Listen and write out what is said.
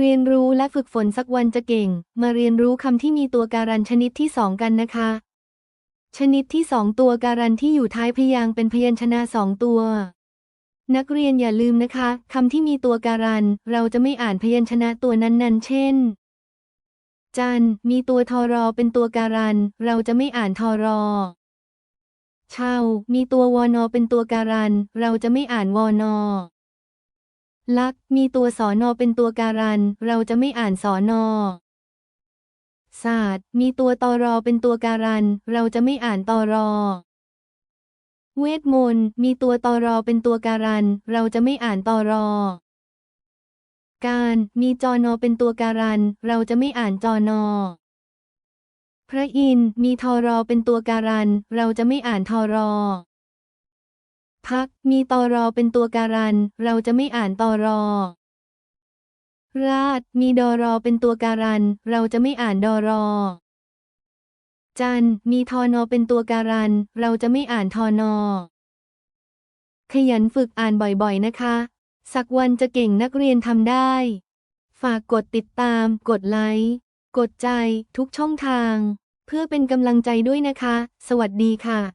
เรียนรู้และฝึกฝนสักวันจะเก่ง มาเรียนรู้คำที่มีตัวการันชนิดที่สองกันนะคะ ชนิดที่สองตัวการันที่อยู่ท้ายพยางค์เป็นพยัญชนะสองตัว นักเรียนอย่าลืมนะคะคำที่มีตัวการัน เราจะไม่อ่านพยัญชนะตัวนั้นๆ เช่น จันมีตัวทอรอเป็นตัวการัน เราจะไม่อ่านทอรอชาวมีตัววอนอเป็นตัวการัน เราจะไม่อ่านวอนอ ลักษ์มีตัวสอนอเป็นตัวการัน เราจะไม่อ่านสอนอศาสตร์ มีตัวตอรอเป็นตัวการัน เราจะไม่อ่านตอรอ เวทมนต์ มีตัวตอรอเป็นตัวการัน เราจะไม่อ่านตอรอ การ มีจอนอเป็นตัวการัน เราจะไม่อ่านจอนอ พระอินทร์ มีทอรอเป็นตัวการัน เราจะไม่อ่านทอรอ พักมีตอรอเป็นตัวการัน เราจะไม่อ่านตอรอ ราชมีดอรอเป็นตัวการัน เราจะไม่อ่านดอรอ จันมีทอนอเป็นตัวการัน เราจะไม่อ่านทอนอ ขยันฝึกอ่านบ่อยๆนะคะ สักวันจะเก่งนักเรียนทำได้ ฝากกดติดตาม กดไลค์ กดใจทุกช่องทาง เพื่อเป็นกำลังใจด้วยนะคะ สวัสดีค่ะ